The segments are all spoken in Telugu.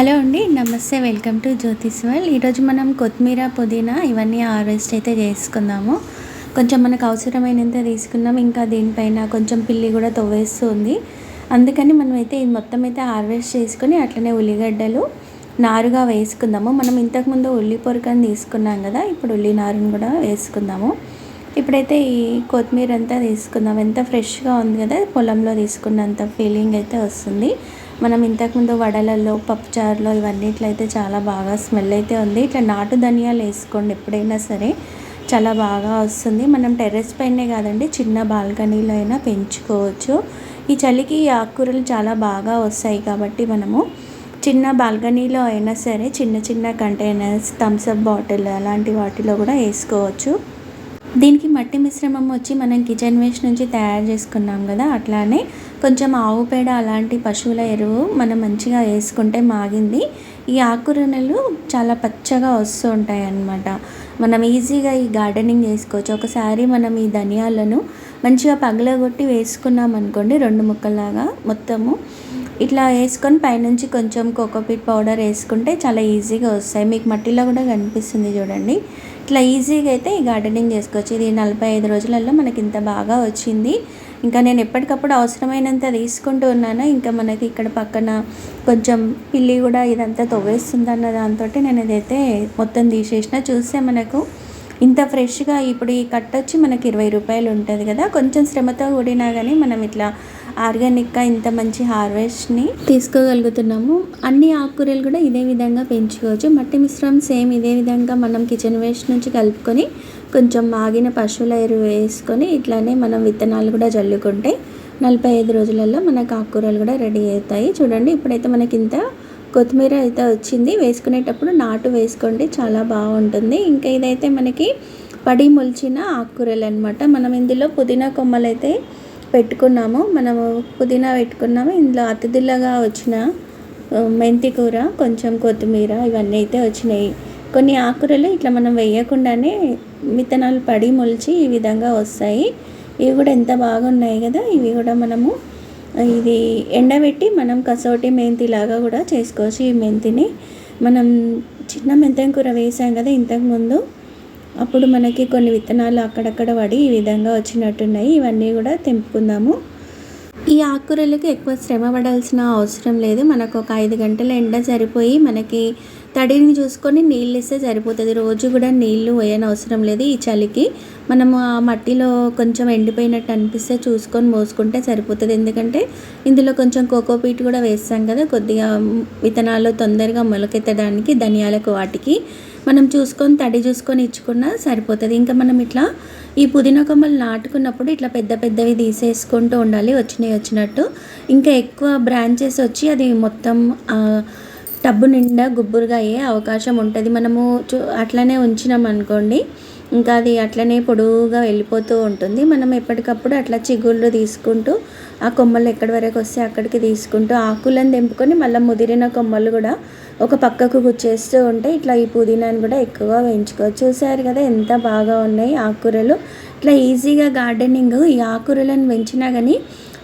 హలో అండి నమస్తే వెల్కమ్ టు జ్యోతిష్ వరల్డ్. ఈరోజు మనం కొత్తిమీర పుదీనా ఇవన్నీ హార్వెస్ట్ అయితే చేసుకుందాము. కొంచెం మనకు అవసరమైనంత తీసుకున్నాం. ఇంకా దీనిపైన కొంచెం పిల్లి కూడా తవ్వేస్తుంది. అందుకని మనం అయితే ఇది మొత్తం అయితే హార్వెస్ట్ చేసుకొని అట్లనే ఉల్లిగడ్డలు నారుగా వేసుకుందాము. మనం ఇంతకుముందు ఉల్లి పొరకని తీసుకున్నాం కదా ఇప్పుడు ఉల్లి నారుని కూడా వేసుకుందాము. ఇప్పుడైతే ఈ కొత్తిమీర అంతా తీసుకుందాం. ఎంత ఫ్రెష్గా ఉంది కదా పొలంలో తీసుకున్నంత ఫీలింగ్ అయితే వస్తుంది. మనం ఇంతకుముందు వడలలో పప్పుచారులో ఇవన్నిట్లయితే చాలా బాగా స్మెల్ అయితే ఉంది. ఇట్లా నాటు ధనియాలు వేసుకోండి ఎప్పుడైనా సరే. చాలా బాగా వస్తుంది. మనం టెర్రస్ పైనే కాదండి చిన్న బాల్కనీలో అయినా పెంచుకోవచ్చు. ఈ చలికి ఈ ఆకుకూరలు చాలా బాగా వస్తాయి కాబట్టి మనము చిన్న బాల్కనీలో అయినా సరే చిన్న చిన్న కంటైనర్స్ థమ్స్అప్ బాటిల్ అలాంటి వాటిలో కూడా వేసుకోవచ్చు. దీనికి మట్టి మిశ్రమం వచ్చి మనం కిచెన్ వేస్ట్ నుంచి తయారు చేసుకున్నాం కదా అట్లానే కొంచెం ఆవు పేడ అలాంటి పశువుల ఎరువు మనం మంచిగా వేసుకుంటే మాగింది. ఈ ఆకుకూరలు చాలా పచ్చగా వస్తూ ఉంటాయి అన్నమాట. మనం ఈజీగా ఈ గార్డెనింగ్ చేసుకోవచ్చు. ఒకసారి మనం ఈ ధనియాలను మంచిగా పగలగొట్టి వేసుకున్నాం అనుకోండి రెండు ముక్కలాగా మొత్తము. ఇట్లా వేసుకొని పైనుంచి కొంచెం కోకోపీట్ పౌడర్ వేసుకుంటే చాలా ఈజీగా వస్తాయి. మీకు మట్టిలో కూడా కనిపిస్తుంది చూడండి. ఇట్లా ఈజీగా అయితే ఈ గార్డెనింగ్ చేసుకోవచ్చు. ఇది నలభై ఐదు రోజులలో మనకి ఇంత బాగా వచ్చింది. ఇంకా నేను ఎప్పటికప్పుడు అవసరమైనంత తీసుకుంటూ ఉన్నాను. ఇంకా మనకి ఇక్కడ పక్కన కొంచెం పిల్లి కూడా ఇదంతా తవ్వేస్తుంది అన్న దాంతో నేను ఇదైతే మొత్తం తీసేసిన. చూస్తే మనకు ఇంత ఫ్రెష్గా ఇప్పుడు ఈ కట్ వచ్చి మనకి ఇరవై రూపాయలు ఉంటుంది కదా. కొంచెం శ్రమతో కూడినా కానీ మనం ఇట్లా ఆర్గానిక్గా ఇంత మంచి హార్వెస్ట్ని తీసుకోగలుగుతున్నాము. అన్ని ఆకుకూరలు కూడా ఇదే విధంగా పెంచుకోవచ్చు. మట్టి మిశ్రమం సేమ్ ఇదే విధంగా మనం కిచెన్ వేస్ట్ నుంచి కలుపుకొని కొంచెం మాగిన పశువుల ఎరువు వేసుకొని ఇట్లానే మనం విత్తనాలు కూడా జల్లుకుంటే నలభై ఐదు రోజులలో మనకు ఆకుకూరలు కూడా రెడీ అవుతాయి. చూడండి ఇప్పుడైతే మనకి ఇంత కొత్తిమీర అయితే వచ్చింది. వేసుకునేటప్పుడు నాటు వేసుకోండి చాలా బాగుంటుంది. ఇంకా ఇదైతే మనకి పడి మొలిచిన ఆకుకూరలు అనమాట మనం ఇందులో పుదీనా కొమ్మలు అయితే పెట్టుకున్నాము. మనము పుదీనా పెట్టుకున్నాము. ఇందులో అతిథులుగా వచ్చిన మెంతి కూర కొంచెం కొత్తిమీర ఇవన్నీ అయితే వచ్చినాయి. కొన్ని ఆకుకూరలు ఇట్లా మనం వేయకుండానే విత్తనాలు పడి మొలిచి ఈ విధంగా వస్తాయి. ఇవి కూడా ఎంత బాగున్నాయి కదా! ఇవి కూడా మనము ఇది ఎండబెట్టి మనం కసోటి మెంతి లాగా కూడా చేసుకోవచ్చు ఈ మెంతిని. మనం చిన్న మెంతం కూర వేసాం కదా ఇంతకుముందు అప్పుడు మనకి కొన్ని విత్తనాలు అక్కడక్కడ పడి ఈ విధంగా వచ్చినట్టున్నాయి. ఇవన్నీ కూడా తెంపుకుందాము. ఈ ఆకుకూరలకు ఎక్కువ శ్రమ పడాల్సిన అవసరం లేదు. మనకు ఒక ఐదు గంటల ఎండ సరిపోయి మనకి తడిని చూసుకొని నీళ్ళు ఇస్తే సరిపోతుంది. రోజు కూడా నీళ్ళు వేయనవసరం లేదు ఈ చలికి. మనము ఆ మట్టిలో కొంచెం ఎండిపోయినట్టు అనిపిస్తే చూసుకొని మోసుకుంటే సరిపోతుంది. ఎందుకంటే ఇందులో కొంచెం కోకోపీట్ కూడా వేస్తాం కదా కొద్దిగా విత్తనాలు తొందరగా మొలకెత్తడానికి ధనియాలకు వాటికి. మనం చూసుకొని తడి చూసుకొని ఇచ్చుకున్నా సరిపోతుంది. ఇంకా మనం ఇట్లా ఈ పుదీనా కొమ్మలు నాటుకున్నప్పుడు ఇట్లా పెద్ద పెద్దవి తీసేసుకుంటూ ఉండాలి వచ్చినాయి వచ్చినట్టు. ఇంకా ఎక్కువ బ్రాంచెస్ వచ్చి అది మొత్తం టబ్బు నిండా గుబ్బురుగా అయ్యే అవకాశం ఉంటుంది. మనము చూ అట్లనే ఉంచినాం అనుకోండి ఇంకా అది అట్లనే పొడవుగా వెళ్ళిపోతూ ఉంటుంది. మనం ఎప్పటికప్పుడు అట్లా చిగుళ్ళు తీసుకుంటూ ఆ కొమ్మలు ఎక్కడి వరకు వస్తే అక్కడికి తీసుకుంటూ ఆకులను తెంపుకొని మళ్ళీ ముదిరిన కొమ్మలు కూడా ఒక పక్కకు గుచ్చేస్తూ ఉంటే ఇట్లా ఈ పుదీనాని కూడా ఎక్కువగా పెంచుకోవచ్చు చూసారు కదా ఎంత బాగా ఉన్నాయి ఆకుకూరలు ఇట్లా ఈజీగా గార్డెనింగ్ ఈ ఆకుకూరలను పెంచినా కానీ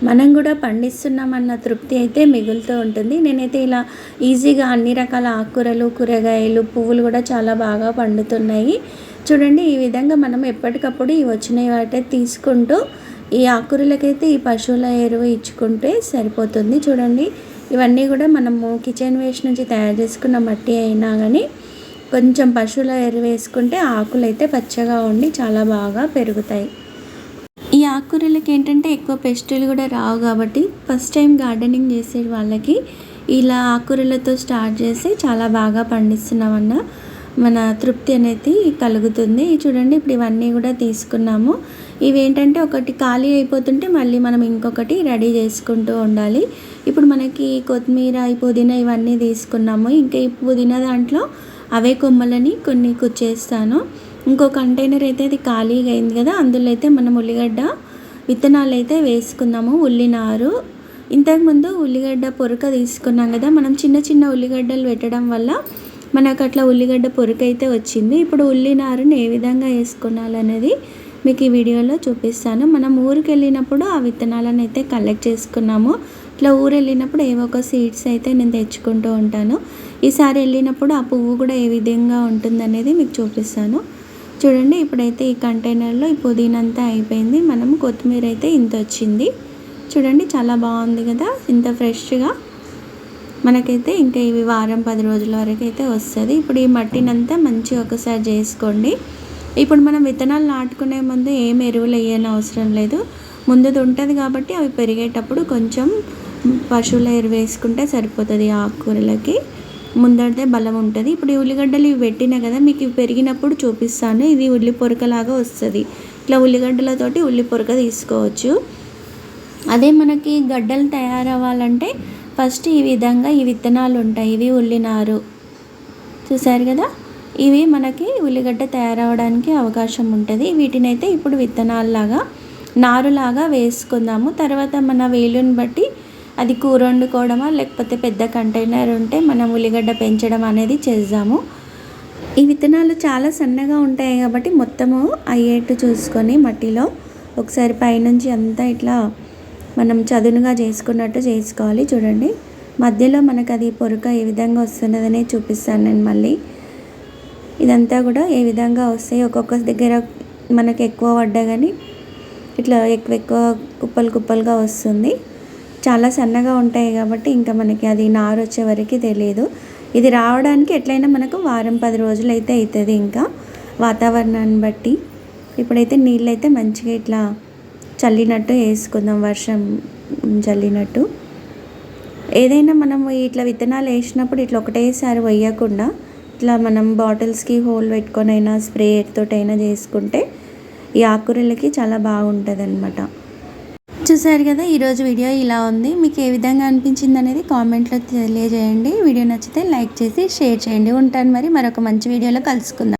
మనం కూడా పండిస్తున్నామన్న తృప్తి అయితే మిగులుతూ ఉంటుంది. నేనైతే ఇలా ఈజీగా అన్ని రకాల ఆకుకూరలు కూరగాయలు పువ్వులు కూడా చాలా బాగా పండుతున్నాయి. చూడండి ఈ విధంగా మనం ఎప్పటికప్పుడు ఈ వచ్చిన వాటే తీసుకుంటూ ఈ ఆకుకూరలకైతే ఈ పశువుల ఎరువు ఇచ్చుకుంటే సరిపోతుంది. చూడండి ఇవన్నీ కూడా మనము కిచెన్ వేస్ట్ నుంచి తయారు చేసుకున్న మట్టి అయినా కానీ కొంచెం పశువుల ఎరువు వేసుకుంటే ఆకులు అయితే పచ్చగా ఉండి చాలా బాగా పెరుగుతాయి. ఈ ఆకుకూరలకి ఏంటంటే ఎక్కువ పెస్టులు కూడా రావు కాబట్టి ఫస్ట్ టైం గార్డెనింగ్ చేసే వాళ్ళకి ఇలా ఆకుకూరలతో స్టార్ట్ చేసి చాలా బాగా పండిస్తున్నామన్నా మన తృప్తి అనేది కలుగుతుంది. చూడండి ఇప్పుడు ఇవన్నీ కూడా తీసుకున్నాము. ఇవేంటంటే ఒకటి ఖాళీ అయిపోతుంటే మళ్ళీ మనం ఇంకొకటి రెడీ చేసుకుంటూ ఉండాలి. ఇప్పుడు మనకి కొత్తిమీర పుదీనా ఇవన్నీ తీసుకున్నాము. ఇంకా ఈ పుదీనా దాంట్లో అవే కొమ్మలని కొన్ని కుచ్చేస్తాను ఇంకో కంటైనర్ అయితే అది ఖాళీగా అయింది కదా అందులో అయితే మనం ఉల్లిగడ్డ విత్తనాలు అయితే వేసుకున్నాము. ఉల్లినారు. ఇంతకుముందు ఉల్లిగడ్డ పొరక తీసుకున్నాం కదా మనం చిన్న చిన్న ఉల్లిగడ్డలు పెట్టడం వల్ల మనకు అట్లా ఉల్లిగడ్డ పొరుకైతే వచ్చింది. ఇప్పుడు ఉల్లి నారుని ఏ విధంగా వేసుకోవాలనేది మీకు ఈ వీడియోలో చూపిస్తాను. మనం ఊరికి వెళ్ళినప్పుడు ఆ విత్తనాలను అయితే కలెక్ట్ చేసుకున్నాము. ఇట్లా ఊరు వెళ్ళినప్పుడు ఏవో ఒక సీడ్స్ అయితే నేను తెచ్చుకుంటూ ఉంటాను. ఈసారి వెళ్ళినప్పుడు ఆ పువ్వు కూడా ఏ విధంగా ఉంటుందనేది మీకు చూపిస్తాను. చూడండి ఇప్పుడైతే ఈ కంటైనర్లో ఈ పుదీనంతా అయిపోయింది. మనం కొత్తిమీర అయితే ఇంత వచ్చింది. చూడండి చాలా బాగుంది కదా ఇంత ఫ్రెష్గా మనకైతే ఇంకా ఇవి వారం పది రోజుల వరకు అయితే వస్తుంది. ఇప్పుడు ఈ మట్టినంతా మంచిగా ఒకసారి చేసుకోండి. ఇప్పుడు మనం విత్తనాలు నాటుకునే ముందు ఏం ఎరువులు వేయని అవసరం లేదు. ముందుది ఉంటుంది కాబట్టి అవి పెరిగేటప్పుడు కొంచెం పశువుల ఎరువు వేసుకుంటే సరిపోతుంది ఆకుకూరలకి. ముందడితే బలం ఉంటుంది. ఇప్పుడు ఈ ఉల్లిగడ్డలు ఇవి పెట్టినా కదా మీకు ఇవి పెరిగినప్పుడు చూపిస్తాను. ఇది ఉల్లి పొరకలాగా వస్తుంది. ఇట్లా ఉల్లిగడ్డలతోటి ఉల్లి పొరక తీసుకోవచ్చు. అదే మనకి గడ్డలు తయారవ్వాలంటే ఫస్ట్ ఈ విధంగా ఈ విత్తనాలు ఉంటాయి. ఇవి ఉల్లినారు. చూసారు కదా? ఇవి మనకి ఉల్లిగడ్డ తయారవడానికి అవకాశం ఉంటుంది. వీటిని అయితే ఇప్పుడు విత్తనాలలాగా నారులాగా వేసుకుందాము. తర్వాత మన వేలుని బట్టి అది కూర వండుకోవడమా లేకపోతే పెద్ద కంటైనర్ ఉంటే మనం ఉల్లిగడ్డ పెంచడం అనేది చేద్దాము. ఈ విత్తనాలు చాలా సన్నగా ఉంటాయి కాబట్టి మొత్తము అయ్యేట్టు చూసుకొని మట్టిలో ఒకసారి పైనుంచి అంతా ఇట్లా మనం చదునుగా చేసుకున్నట్టు చేసుకోవాలి. చూడండి. మధ్యలో మనకు అది పొరక ఏ విధంగా వస్తున్నదనే చూపిస్తాను నేను మళ్ళీ. ఇదంతా కూడా ఏ విధంగా వస్తాయి? ఒక్కొక్క దగ్గర మనకు ఎక్కువ పడ్డా కానీ ఇట్లా ఎక్కువ ఎక్కువ కుప్పలు కుప్పలుగా వస్తుంది. చాలా సన్నగా ఉంటాయి కాబట్టి ఇంకా మనకి అది నారు వచ్చే వరకు తెలియదు ఇది రావడానికి ఎట్లయినా మనకు వారం పది రోజులు అయితే అవుతుంది ఇంకా వాతావరణాన్ని బట్టి. ఇప్పుడైతే నీళ్ళు అయితే మంచిగా ఇట్లా చల్లినట్టు వేసుకుందాం వర్షం చల్లినట్టు. ఏదైనా మనం ఇట్లా విత్తనాలు వేసినప్పుడు ఇట్లా ఒకటేసారి వేయకుండా ఇట్లా మనం బాటిల్స్కి హోల్ పెట్టుకొని అయినా స్ప్రేతోటైనా చేసుకుంటే ఈ ఆకుకూరలకి చాలా బాగుంటుంది అనమాట చూసారు కదా ఈరోజు వీడియో ఇలా ఉంది. మీకు ఏ విధంగా అనిపించింది అనేది కామెంట్లో తెలియజేయండి. వీడియో నచ్చితే లైక్ చేసి షేర్ చేయండి. ఉంటాను మరి మరొక మంచి వీడియోలో కలుసుకుందాం.